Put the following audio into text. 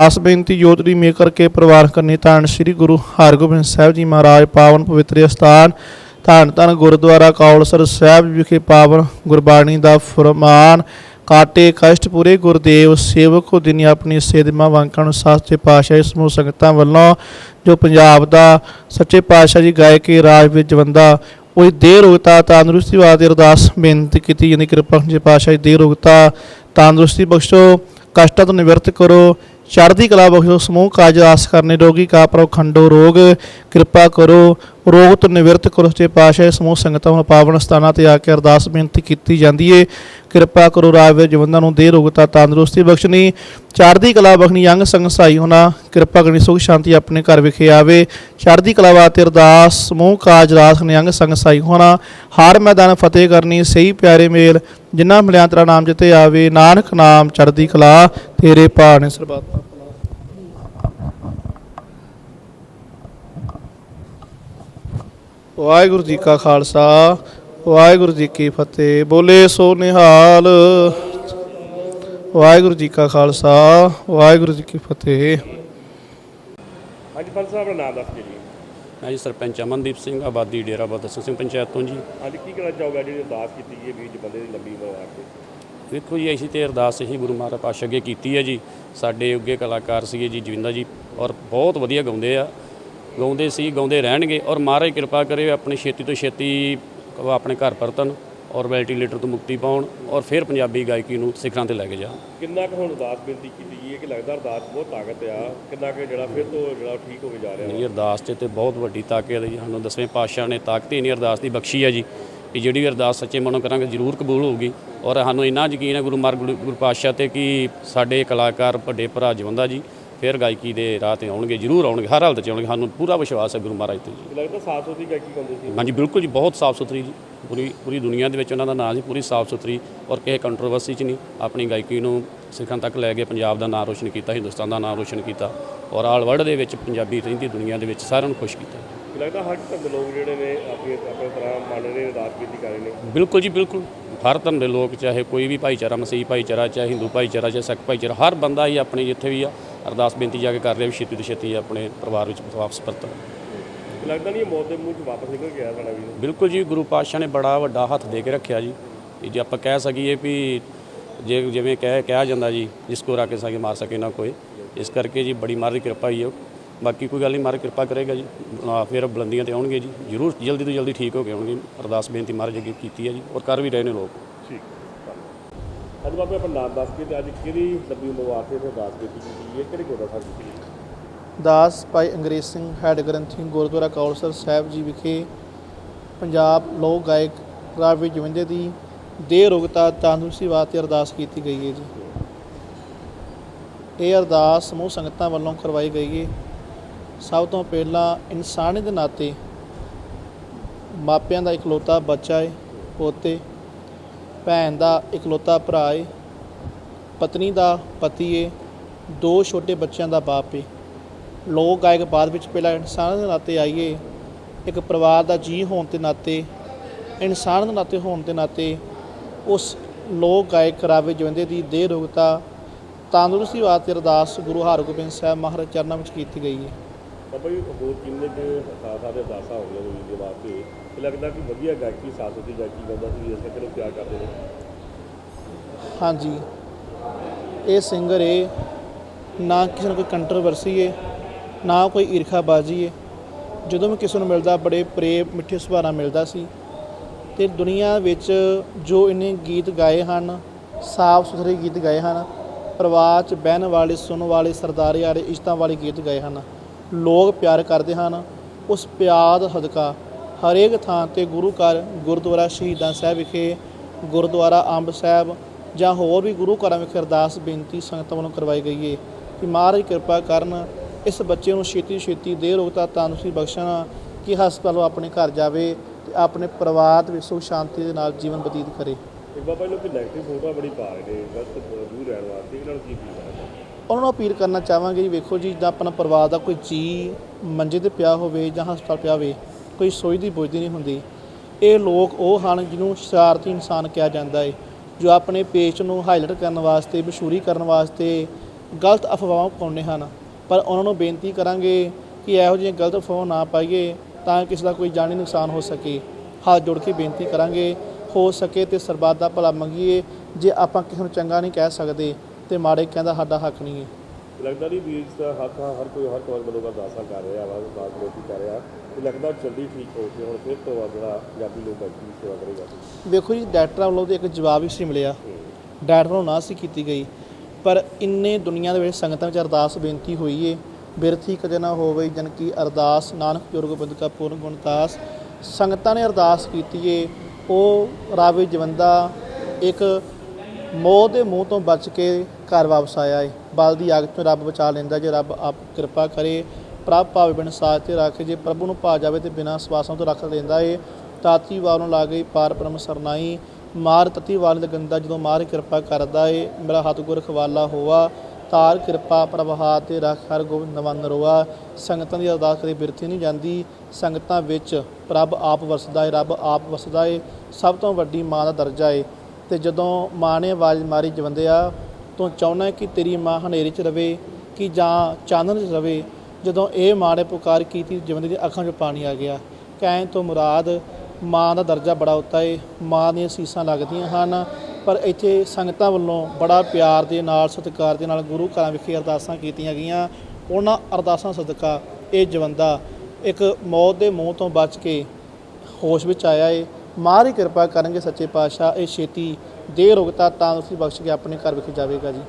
ਆਸ ਬੇਨਤੀ ਜੋਤ ਦੀ ਮੇਕਰ ਕਰਕੇ ਪਰਿਵਾਰ ਕਰਨੀ ਧੰਨ ਸ੍ਰੀ ਗੁਰੂ ਹਰਗੋਬਿੰਦ ਸਾਹਿਬ ਜੀ ਮਹਾਰਾਜ, ਪਾਵਨ ਪਵਿੱਤਰ ਸਥਾਨ ਧੰਨ ਧੰਨ ਗੁਰਦੁਆਰਾ ਕੌਲਸਰ ਸਾਹਿਬ ਵਿਖੇ ਪਾਵਨ ਗੁਰਬਾਣੀ ਦਾ ਫਰਮਾਨ, ਕਾਟੇ ਕਸ਼ਟ ਪੂਰੇ ਗੁਰਦੇਵ ਸੇਵਕੋ ਦਿਨੀ ਆਪਣੀ ਸੇਧਮਾ ਨੂੰ ਸਾਚੇ ਪਾਤਸ਼ਾਹ ਸਮੂਹ ਸੰਗਤਾਂ ਵੱਲੋਂ, ਜੋ ਪੰਜਾਬ ਦਾ ਸੱਚੇ ਪਾਤਸ਼ਾਹ ਜੀ ਗਾਇ ਕੇ ਰਾਜ ਵਿੱਚ ਜਵੰਦਾ ਉਹ ਦੇਹ ਰੋਗਤਾ ਤੰਦਰੁਸਤੀ ਵਾਸਤੇ ਅਰਦਾਸ ਬੇਨਤੀ ਕੀਤੀ ਜਾਂਦੀ ਕਿਰਪਾ, ਜੀ ਪਾਤਸ਼ਾਹ ਜੀ ਦੇਹ ਰੋਗਤਾ ਤੰਦਰੁਸਤੀ ਬਖਸ਼ੋ, ਕਸ਼ਟਾਂ ਤੋਂ ਨਿਵਰਤ ਕਰੋ ਚੜ੍ਹਦੀ ਕਲਾ ਬਖਸ਼ੋ, ਸਮੂਹ ਕਾਜ ਆਸ ਕਰਨੇ, ਰੋਗੀ ਕਾ ਪ੍ਰਭ ਖੰਡੋ ਰੋਗ, ਕਿਰਪਾ ਕਰੋ, ਰੋਗ ਤੋਂ ਨਿਵਰਤ ਕਰੋ, ਸੱਚੇ ਪਾਤਸ਼ਾਹ, ਸਮੂਹ ਸੰਗਤਾਂ ਨੂੰ ਪਾਵਨ ਸਥਾਨਾਂ ਤੇ ਆ ਕੇ ਅਰਦਾਸ ਬੇਨਤੀ ਕੀਤੀ ਜਾਂਦੀ ਏ। ਕਿਰਪਾ ਕਰੋ ਰਾਵੇ ਜਵੰਦਾਂ ਨੂੰ ਦੇ ਰੋਗਤਾ ਤੰਦਰੁਸਤੀ ਬਖਸ਼ਣੀ, ਚੜ੍ਹਦੀ ਕਲਾ ਬਖਸ਼ਣੀ ਅੰਗ ਸੰਗ ਸਹਾਈ ਹੋਣਾ, ਕਿਰਪਾ ਕਰਨੀ, ਸੁਖ ਸ਼ਾਂਤੀ ਆਪਣੇ ਘਰ ਵਿਖੇ ਆਵੇ। ਚੜ੍ਹਦੀ ਕਲਾ ਵਾਸਤੇ ਅਰਦਾਸ, ਸਮੂਹ ਕਾਜ ਰਾਸ ਨੇ ਅੰਗ ਸੰਗ ਸਹਾਈ ਹੋਣਾ, ਹਾਰ ਮੈਦਾਨ ਫਤਿਹ ਕਰਨੀ, ਸਹੀ ਪਿਆਰੇ ਮੇਲ ਜਿਨ੍ਹਾਂ ਮਿਲਿਆ ਤੇਰਾ ਨਾਮ ਜਿਤੇ ਆਵੇ, ਨਾਨਕ ਨਾਮ ਚੜ੍ਹਦੀ ਕਲਾ, ਤੇਰੇ ਭਾਣੇ ਸਰਬੱਤ ਵਾਹਿਗੁਰੂ ਜੀ ਕਾ ਖਾਲਸਾ, ਵਾਹਿਗੁਰੂ ਜੀ ਕੀ ਫਤਿਹ, ਬੋਲੇ ਸੋ ਨਿਹਾਲ। ਵਾਹਿਗੁਰੂ ਜੀ ਕਾ ਖਾਲਸਾ, ਵਾਹਿਗੁਰੂ ਜੀ ਕੀ ਫਤਿਹ। ਹਾਂਜੀ ਫਲ ਸਾਹਿਬ ਨਾਮ ਦੱਸ ਜੀ। ਮੈਂ ਜੀ ਸਰਪੰਚ ਅਮਨਦੀਪ ਸਿੰਘ ਆਬਾਦੀ ਡੇਰਾ ਬਾਬਾ ਸਿੰਘ ਪੰਚਾਇਤ ਤੋਂ ਜੀ। ਅੱਜ ਕੀ ਕਹਿਣਾ ਚਾਹੋਗਾ ਜਿਹੜੀ ਅਰਦਾਸ ਕੀਤੀ ਗਈ ਹੈ ਵੀਰ ਜੀ ਬੰਦੇ ਦੀ ਲੰਬੀ ਉਮਰ ਵਾਸਤੇ। ਵੇਖੋ ਜੀ ਅਸੀਂ ਤੇ ਅਰਦਾਸ ਇਹੀ ਗੁਰੂ ਮਹਾਰਾਜ ਪਾਤਸ਼ਾਹ ਅੱਗੇ ਕੀਤੀ ਹੈ ਜੀ। ਸਾਡੇ ਅੱਗੇ ਕਲਾਕਾਰ ਸੀਗੇ ਜੀ ਜਵਿੰਦਰ ਜੀ ਔਰ ਬਹੁਤ ਵਧੀਆ ਗਾਉਂਦੇ ਆ। ਗਾਉਂਦੇ ਸੀ ਗਾਉਂਦੇ ਰਹਿਣਗੇ ਔਰ ਮਹਾਰਾਜ ਕਿਰਪਾ ਕਰੇ ਆਪਣੀ ਛੇਤੀ ਤੋਂ ਛੇਤੀ ਆਪਣੇ ਘਰ ਪਰਤਨ ਔਰ ਵੈਂਟੀਲੇਟਰ ਤੋਂ ਮੁਕਤੀ ਪਾਉਣ ਔਰ ਫਿਰ ਪੰਜਾਬੀ ਗਾਇਕੀ ਨੂੰ ਸਿਖਰਾਂ ਤੇ ਲੈ ਕੇ ਜਾਣ। ਕਿੰਨਾ ਕੁ ਹੁਣ ਅਰਦਾਸ ਬੇਨਤੀ ਕੀਤੀ ਗਈ ਹੈ ਕਿ ਲੱਗਦਾ ਅਰਦਾਸ ਬਹੁਤ ਤਾਕਤ ਆ? ਕਿੰਨਾ ਕੁ ਜਿਹੜਾ ਫਿਰ ਤੋਂ ਜਿਹੜਾ ਠੀਕ ਹੋ ਕੇ ਜਾ ਰਿਹਾ ਇਹ ਅਰਦਾਸ 'ਚ ਤੇ ਬਹੁਤ ਵੱਡੀ ਤਾਕਤ ਹੈ ਜੀ। ਸਾਨੂੰ ਦਸਵੇਂ ਪਾਤਸ਼ਾਹ ਨੇ ਤਾਕਤ ਹੀ ਨਹੀਂ ਅਰਦਾਸ ਦੀ ਬਖਸ਼ੀ ਹੈ ਜੀ। ਕਿ ਜਿਹੜੀ ਵੀ ਅਰਦਾਸ ਸੱਚੇ ਮਨੋਂ ਕਰਾਂਗੇ ਜ਼ਰੂਰ ਕਬੂਲ ਹੋਊਗੀ। ਔਰ ਸਾਨੂੰ ਇੰਨਾ ਯਕੀਨ ਹੈ ਗੁਰੂ ਮਾਰ ਗੁਰੂ ਗੁਰੂ ਪਾਤਸ਼ਾਹ ਤੇ ਕਿ ਸਾਡੇ ਕਲਾਕਾਰ ਵੱਡੇ ਭਰਾ ਜਵੰਦਾ ਜੀ ਫਿਰ ਗਾਇਕੀ ਦੇ ਰਾਹ ਤੇ ਆਉਣਗੇ ਜ਼ਰੂਰ ਆਉਣਗੇ ਹਰ ਹਾਲਤ 'ਚ ਆਉਣਗੇ। ਸਾਨੂੰ ਪੂਰਾ ਵਿਸ਼ਵਾਸ ਹੈ ਗੁਰੂ ਮਹਾਰਾਜ ਤੇ ਜੀ। ਲੱਗਦਾ ਸਾਥ ਸੋਤੀ ਗਾਇਕੀ ਗਾਉਂਦੇ ਸੀ। ਹਾਂਜੀ ਬਿਲਕੁਲ ਜੀ ਬਹੁਤ ਸਾਫ਼ ਸੁਥਰੀ ਜੀ। ਪੂਰੀ ਪੂਰੀ ਦੁਨੀਆ ਦੇ ਵਿੱਚ ਉਹਨਾਂ ਦਾ ਨਾਮ ਸੀ ਪੂਰੀ ਸਾਫ਼ ਸੁਥਰੀ ਔਰ ਕਿਸੇ ਕੰਟਰੋਵਰਸੀ 'ਚ ਨਹੀਂ। ਆਪਣੀ ਗਾਇਕੀ ਨੂੰ ਸਿੱਖਾਂ ਤੱਕ ਲੈ ਕੇ ਪੰਜਾਬ ਦਾ ਨਾਮ ਰੋਸ਼ਨ ਕੀਤਾ ਹਿੰਦੁਸਤਾਨ ਦਾ ਨਾਮ ਰੋਸ਼ਨ ਕੀਤਾ ਔਰ ਆਲ ਵਰਲਡ ਦੇ ਵਿੱਚ ਪੰਜਾਬੀ ਰਹਿੰਦੀ ਦੁਨੀਆ ਦੇ ਵਿੱਚ ਸਾਰਿਆਂ ਨੂੰ ਖੁਸ਼ ਕੀਤਾ। ਲੱਗਦਾ ਹਰ ਧਰਮ ਦੇ ਲੋਕ ਜਿਹੜੇ ਨੇ ਆਪਣੀ ਆਪਣੇ ਤਰ੍ਹਾਂ ਮੰਨ ਰਹੇ ਨੇ ਬੇਨਤੀ ਕਰ ਰਹੇ ਨੇ। ਬਿਲਕੁਲ ਜੀ ਬਿਲਕੁਲ। ਹਰ ਧਰਮ ਦੇ ਲੋਕ ਚਾਹੇ ਕੋਈ ਵੀ ਭਾਈਚਾਰਾ ਮਸੀਹ ਭਾਈਚਾਰਾ ਚਾਹੇ ਹਿੰਦੂ ਭਾਈਚਾਰਾ ਚਾਹੇ ਸਿੱਖ ਭਾਈਚਾਰਾ ਹਰ ਬੰਦਾ ਹੀ ਆਪਣੀ ਜਿੱਥੇ ਵੀ ਆ ਅਰਦਾਸ ਬੇਨਤੀ ਜਾ ਕੇ ਕਰ ਰਿਹਾ ਵੀ ਛੇਤੀ ਤੋਂ ਛੇਤੀ ਆਪਣੇ ਪਰਿਵਾਰ ਵਿੱਚ ਵਾਪਸ ਪਰਤਣ। ਕਿ ਲੱਗਦਾ ਨਹੀਂ ਇਹ ਮੌਤ ਦੇ ਮੂੰਹ 'ਚ ਵਾਪਸ ਨਿਕਲ ਗਿਆ ਸਾਡਾ ਵੀਰ? ਬਿਲਕੁਲ ਜੀ ਗੁਰੂ ਪਾਤਸ਼ਾਹ ਨੇ ਬੜਾ ਵੱਡਾ ਹੱਥ ਦੇ ਕੇ ਰੱਖਿਆ ਜੀ। ਕਿ ਜੇ ਆਪਾਂ ਕਹਿ ਸਕੀਏ ਵੀ ਜੇ ਜਿਵੇਂ ਕਹਿ ਕਿਹਾ ਜਾਂਦਾ ਜੀ ਜਿਸ ਕੋ ਰਾਕੇ ਸਾਕੇ ਮਾਰ ਸਕੇ ਨਾ ਕੋਈ ਇਸ ਕਰਕੇ ਜੀ ਬੜੀ ਮਾਰ ਦੀ ਕਿਰਪਾ ਹੀ ਹੈ। ਬਾਕੀ ਕੋਈ ਗੱਲ ਨਹੀਂ ਮਾਰ ਕਿਰਪਾ ਕਰੇਗਾ ਜੀ। ਫਿਰ ਬੁਲੰਦੀਆਂ ਤੇ ਆਉਣਗੇ ਜੀ। ਜ਼ਰੂਰ ਜਲਦੀ ਤੋਂ ਜਲਦੀ ਠੀਕ ਹੋ ਕੇ ਆਉਣਗੇ। ਅਰਦਾਸ ਬੇਨਤੀ ਮਹਾਰਾਜ ਅੱਗੇ ਕੀਤੀ ਹੈ ਜੀ ਔਰ ਕਰ ਵੀ ਰਹੇ ਨੇ ਲੋਕ। ਠੀਕ। ਅੱਜ ਬਾਬੇ ਆਪਣਾ ਨਾਮ ਦੱਸ ਕੇ ਤੇ ਅੱਜ ਕਿਹੜੀ ਲੰਬੀ ਉਮਰ ਤੇ ਅਰਦਾਸ ਕੀਤੀ ਗਈ ਹੈ? ਕਿਹੜੇ ਗੁਰਦਾ ਸਾਹਿਬ ਕੀਤੀ ਦਾਸ ਭਾਈ ਅੰਗਰੇਜ਼ ਸਿੰਘ ਹੈਡ ਗ੍ਰੰਥੀ ਗੁਰਦੁਆਰਾ ਕੌਲਸਰ ਸਾਹਿਬ ਜੀ ਵਿਖੇ ਪੰਜਾਬ ਲੋਕ ਗਾਇਕ ਰਾਵੀ ਜਵਿੰਦੇ ਦੀ ਦੇਹ ਰੋਗਤਾ ਤੰਦਰੁਸਤੀ ਵਾਸਤੇ ਅਰਦਾਸ ਕੀਤੀ ਗਈ ਹੈ ਜੀ। ਇਹ ਅਰਦਾਸ ਸਮੂਹ ਸੰਗਤਾਂ ਵੱਲੋਂ ਕਰਵਾਈ ਗਈ ਹੈ। ਸਭ ਤੋਂ ਪਹਿਲਾਂ ਇਨਸਾਨੀ ਦੇ ਨਾਤੇ ਮਾਪਿਆਂ ਦਾ ਇਕਲੌਤਾ ਬੱਚਾ ਹੈ, ਪੋਤੇ ਭੈਣ ਦਾ ਇਕਲੌਤਾ ਭਰਾ ਏ, ਪਤਨੀ ਦਾ ਪਤੀ ਏ, ਦੋ ਛੋਟੇ ਬੱਚਿਆਂ ਦਾ ਬਾਪ ਏ। ਲੋਕ ਗਾਇਕ ਬਾਅਦ ਵਿੱਚ ਪਹਿਲਾਂ ਇਨਸਾਨ ਦੇ ਨਾਤੇ ਆਈਏ, ਇੱਕ ਪਰਿਵਾਰ ਦਾ ਜੀ ਹੋਣ ਦੇ ਨਾਤੇ, ਇਨਸਾਨ ਦੇ ਨਾਤੇ ਹੋਣ ਦੇ ਨਾਤੇ ਉਸ ਲੋਕ ਗਾਇਕ ਰਾਵੇ ਜਵੰਦੇ ਦੀ ਦੇਹ ਰੋਗਤਾ, ਤੰਦਰੁਸਤੀ ਵਾਸਤੇ ਅਰਦਾਸ ਗੁਰੂ ਹਰਗੋਬਿੰਦ ਸਾਹਿਬ ਮਹਾਰਾਜ ਚਰਨਾਂ ਵਿੱਚ ਕੀਤੀ ਗਈ ਹੈ ਬਾਬਾ ਜੀ ਹੋਰ ਕਿੰਨੇ ਕੁ ਸਾਥ ਦੇ ਅਰਦਾਸਾਂ ਹੋ ਗਈਆਂ ਵੀਰ ਦੇ ਵਾਸਤੇ, ਤੇ ਲੱਗਦਾ ਕਿ ਵਧੀਆ ਗਾਇਕੀ, ਸਾਥ ਦੀ ਗਾਇਕੀ ਗਾਉਂਦਾ ਸੀ, ਇਸ ਕਰਕੇ ਪਿਆਰ ਕਰਦੇ ਨੇ। ਹਾਂਜੀ। ਇਹ ਸਿੰਗਰ ਏ, ਨਾ ਕਿਸੇ ਨੂੰ ਕੋਈ ਕੰਟਰੋਵਰਸੀ ਹੈ ਨਾ ਕੋਈ ਈਰਖਾਬਾਜ਼ੀ ਹੈ ਜਦੋਂ ਵੀ ਕਿਸੇ ਨੂੰ ਮਿਲਦਾ, ਬੜੇ ਪ੍ਰੇਮ, ਮਿੱਠੇ ਸੁਭਾਅ ਨਾਲ ਮਿਲਦਾ ਸੀ। ਤੇ ਦੁਨੀਆ ਵਿੱਚ ਜੋ ਇਹਨੇ ਗੀਤ ਗਾਏ ਹਨ, ਸਾਫ਼ ਸੁਥਰੇ ਗੀਤ ਗਾਏ ਹਨ, ਪਰਿਵਾਰ 'ਚ ਬਹਿਣ ਵਾਲੇ, ਸੁਣਨ ਵਾਲੇ, ਸਰਦਾਰੀ ਵਾਲੇ ਇਸ਼ਤਾਂ ਵਾਲੇ ਗੀਤ ਗਾਏ ਹਨ। ਲੋਕ ਪਿਆਰ ਕਰਦੇ ਹਨ। ਉਸ ਪਿਆਰ ਦਾ ਸਦਕਾ ਹਰੇਕ ਥਾਂ ਤੇ ਗੁਰੂ ਘਰ, ਗੁਰਦੁਆਰਾ ਸ਼ਹੀਦਾਂ ਸਾਹਿਬ ਵਿਖੇ, ਗੁਰਦੁਆਰਾ ਅੰਬ ਸਾਹਿਬ ਜਾਂ ਹੋਰ ਵੀ ਗੁਰੂ ਘਰਾਂ ਵਿਖੇ ਅਰਦਾਸ, ਬੇਨਤੀ, ਸੰਗਤਾਂ ਵੱਲੋਂ ਕਰਵਾਈ ਗਈ ਹੈ ਕਿ ਮਹਾਰਾਜ ਕਿਰਪਾ ਕਰਨ ਇਸ ਬੱਚੇ ਨੂੰ ਛੇਤੀ ਛੇਤੀ ਦੇ ਰੋਗਤਾ ਤੰਦਰੁਸਤੀ ਬਖਸ਼ਣ ਕਿ ਹਸਪਤਾਲੋਂ ਆਪਣੇ ਘਰ ਜਾਵੇ ਤੇ ਆਪਣੇ ਪਰਿਵਾਰ ਦੇ ਵਿੱਚ ਸੁਖ ਸ਼ਾਂਤੀ ਦੇ ਨਾਲ ਜੀਵਨ ਬਤੀਤ ਕਰੇ। ਬਾਬਾ ਜੀ ਲੋਕ ਨੈਗੇਟਿਵ ਫੋਟੋ ਬੜੀ ਪਾ ਰਹੇ ਨੇ ਗਲਤ ਦੂਰ ਰਹਿਣ ਵਾਸਤੇ, ਇਹਨਾਂ ਨੂੰ ਕੀ ਫੀਲ ਉਹਨਾਂ ਨੂੰ ਅਪੀਲ ਕਰਨਾ ਚਾਹਾਂਗੇ ਜੀ, ਵੇਖੋ ਜੀ, ਜਿੱਦਾਂ ਆਪਣਾ ਪਰਿਵਾਰ ਦਾ ਕੋਈ ਜੀ ਮੰਜੇ ਤੇ ਪਿਆ ਹੋਵੇ ਜਾਂ ਹਸਪਤਾਲ ਪਿਆ ਹੋਵੇ, ਕੋਈ ਸੋਚਦੀ ਬੁੱਝਦੀ ਨਹੀਂ ਹੁੰਦੀ। ਇਹ ਲੋਕ ਉਹ ਹਨ ਜਿਹਨੂੰ ਸ਼ਰਾਰਤੀ ਇਨਸਾਨ ਕਿਹਾ ਜਾਂਦਾ ਹੈ ਜੋ ਆਪਣੇ ਪੇਸ਼ ਨੂੰ ਹਾਈਲਾਈਟ ਕਰਨ ਵਾਸਤੇ, ਮਸ਼ਹੂਰੀ ਕਰਨ ਵਾਸਤੇ ਗਲਤ ਅਫਵਾਹਾਂ ਪਾਉਂਦੇ ਹਨ। ਪਰ ਉਹਨਾਂ ਨੂੰ ਬੇਨਤੀ ਕਰਾਂਗੇ ਕਿ ਇਹੋ ਜਿਹੀਆਂ ਗਲਤ ਅਫਵਾਹਾਂ ਨਾ ਪਾਈਏ ਤਾਂ ਕਿਸੇ ਦਾ ਕੋਈ ਜਾਨੀ ਨੁਕਸਾਨ ਹੋ ਸਕੇ। ਹੱਥ ਜੋੜ ਕੇ ਬੇਨਤੀ ਕਰਾਂਗੇ, ਹੋ ਸਕੇ ਤੇ ਸਰਬੱਤ ਦਾ ਭਲਾ ਮੰਗੀਏ, ਜੇ ਆਪਾਂ ਕਿਸੇ ਨੂੰ ਚੰਗਾ ਨਹੀਂ ਕਹਿ ਸਕਦੇ। ਤੇ ਮਾੜੇ ਕਹਿੰਦਾ ਸਾਡਾ ਹੱਕ ਨਹੀਂ ਹੈ। ਲੱਗਦਾ ਨਹੀਂ ਵੀ ਇਸ ਦਾ ਹੱਕ ਹਰ ਕੋਈ ਹਰ ਕੋਈ ਬੰਦੋ ਦਾ ਦਾਸਾ ਕਰ ਰਿਹਾ ਵਾ ਦਾਸ ਲੋਕੀ ਕਰ ਰਿਹਾ ਤੇ ਲੱਗਦਾ ਜਲਦੀ ਠੀਕ ਹੋ ਕੇ ਹੁਣ ਫਿਰ ਤੋਂ ਬਾਅਦ ਜਿਹੜਾ ਪੰਜਾਬੀ ਲੋਕ ਗਾਇਕੀ ਦੀ ਸੇਵਾ ਕਰੇਗਾ। ਵੇਖੋ ਜੀ ਡਾਕਟਰਾਂ ਵੱਲੋਂ ਤੇ ਇੱਕ ਜਵਾਬ ਹੀ ਸੀ ਮਿਲਿਆ। ਡਾਕਟਰ ਵੱਲੋਂ ਨਾ ਸੀ ਕੀਤੀ ਗਈ। ਪਰ ਇੰਨੇ ਦੁਨੀਆ ਦੇ ਵਿੱਚ ਸੰਗਤਾਂ ਵਿੱਚ ਅਰਦਾਸ ਬੇਨਤੀ ਹੋਈ ਏ ਬਿਰਥੀ ਕਦੇ ਨਾ ਹੋਵੇ ਜਨ ਕੀ ਅਰਦਾਸ ਨਾਨਕ ਗੁਰੂ ਗੋਬਿੰਦ ਕਾ ਪੂਰਨ ਗੁਣਤਾਸ ਸੰਗਤਾਂ ਨੇ ਅਰਦਾਸ ਕੀਤੀ ਏ ਉਹ ਰਾਵੇ ਜਵੰਦਾ ਇੱਕ ਮੌਤ ਦੇ ਮੂੰਹ ਤੋਂ ਬਚ ਕੇ ਘਰ ਵਾਪਸ ਆਇਆ ਏ। ਬਲ ਦੀ ਅੱਗ ਤੋਂ ਰੱਬ ਬਚਾ ਲੈਂਦਾ ਜੇ ਰੱਬ ਆਪ ਕਿਰਪਾ ਕਰੇ। ਪ੍ਰਭ ਭਾਵੇਂ ਬਿਨ ਸਾਥ ਤੇ ਰੱਖ ਜੇ ਪ੍ਰਭੂ ਨੂੰ ਪਾ ਜਾਵੇ ਤੇ ਬਿਨਾਂ ਸਵਾਸਾਂ ਤੋਂ ਰੱਖ ਲੈਂਦਾ ਏ। ਤਾਤੀ ਵਾਰ ਲਾ ਗਈ ਪਾਰ ਪਰਮ ਸਰਨਾਈ। ਮਾਰ ਤਤੀ ਵਾਲ ਗੰਦਾ ਜਦੋਂ ਮਾਰ ਕਿਰਪਾ ਕਰਦਾ ਏ। ਮੇਰਾ ਹੱਥ ਗੁਰ ਖਵਾਲਾ ਹੋਆ। ਤਾਰ ਕਿਰਪਾ ਪ੍ਰਭਾ ਤੇ ਰੱਖ ਹਰ ਗੋਬਿੰਦ ਨਵੰਦ ਰੋਆ। ਸੰਗਤਾਂ ਦੀ ਅਰਦਾਸ ਕਦੇ ਬਿਰਥੀ ਨਹੀਂ ਜਾਂਦੀ। ਸੰਗਤਾਂ ਵਿੱਚ ਪ੍ਰਭ ਆਪ ਵਸਦਾ ਏ, ਰੱਬ ਆਪ ਵਸਦਾ ਏ। ਸਭ ਤੋਂ ਵੱਡੀ ਮਾਂ ਦਾ ਦਰਜਾ ਏ। ਤੇ ਜਦੋਂ ਮਾਂ ਨੇ ਆਵਾਜ਼ ਮਾਰੀ ਜਵੰਦਿਆ ਤੋਂ ਚਾਹੁੰਦਾ ਕਿ ਤੇਰੀ ਮਾਂ ਹਨੇਰੇ 'ਚ ਰਵੇ ਕਿ ਜਾਂ ਚਾਨਣ 'ਚ ਰਵੇ। ਜਦੋਂ ਇਹ ਮਾਂ ਨੇ ਪੁਕਾਰ ਕੀਤੀ ਜਵੰਦੇ ਦੀ ਅੱਖਾਂ 'ਚ ਪਾਣੀ ਆ ਗਿਆ, ਕਹਿਣ ਤੋਂ ਮੁਰਾਦ ਮਾਂ ਦਾ ਦਰਜਾ ਬੜਾ ਉੱਤਾ ਏ। ਮਾਂ ਦੀਆਂ ਸੀਸਾਂ ਲੱਗਦੀਆਂ ਹਨ, ਪਰ ਇੱਥੇ ਸੰਗਤਾਂ ਵੱਲੋਂ ਬੜਾ ਪਿਆਰ ਦੇ ਨਾਲ, ਸਤਿਕਾਰ ਦੇ ਨਾਲ ਗੁਰੂ ਘਰਾਂ ਵਿਖੇ ਅਰਦਾਸਾਂ ਕੀਤੀਆਂ ਗਈਆਂ। ਉਹਨਾਂ ਅਰਦਾਸਾਂ ਸਦਕਾ ਇਹ ਜਵੰਦਾ ਇੱਕ ਮੌਤ ਦੇ ਮੂੰਹ ਤੋਂ ਬਚ ਕੇ ਹੋਸ਼ ਵਿੱਚ ਆਇਆ ਏ। ਮਾਂ ਦੀ ਕਿਰਪਾ ਕਰਨਗੇ ਸੱਚੇ ਪਾਤਸ਼ਾਹ, ਇਹ ਛੇਤੀ ਦੇਰ ਰੁਕਤਾ ਤਾਂ ਉਸੇ ਬਖਸ਼ ਕੇ ਆਪਣੇ ਘਰ ਵਿਖੇ ਜਾਵੇਗਾ ਜੀ।